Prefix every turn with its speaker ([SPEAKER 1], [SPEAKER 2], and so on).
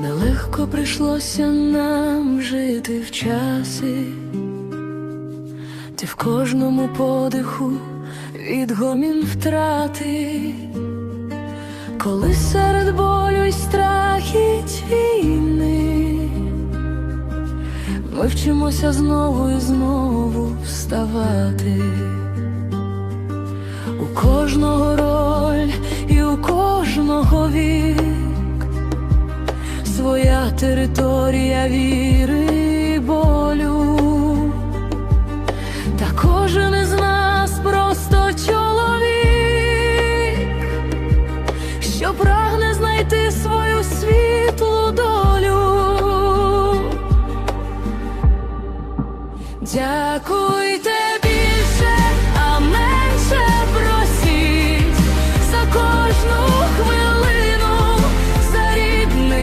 [SPEAKER 1] Нелегко прийшлося нам жити в часи, де в кожному подиху відгомін втрати, коли серед болю й страхіть війни, ми вчимося знову і знову вставати. У кожного роль і у кожного вік своя територія віри і болю, та кожен із нас просто чоловік, що прагне знайти свою світлу долю. Дякуйте. А менше просіть за кожну.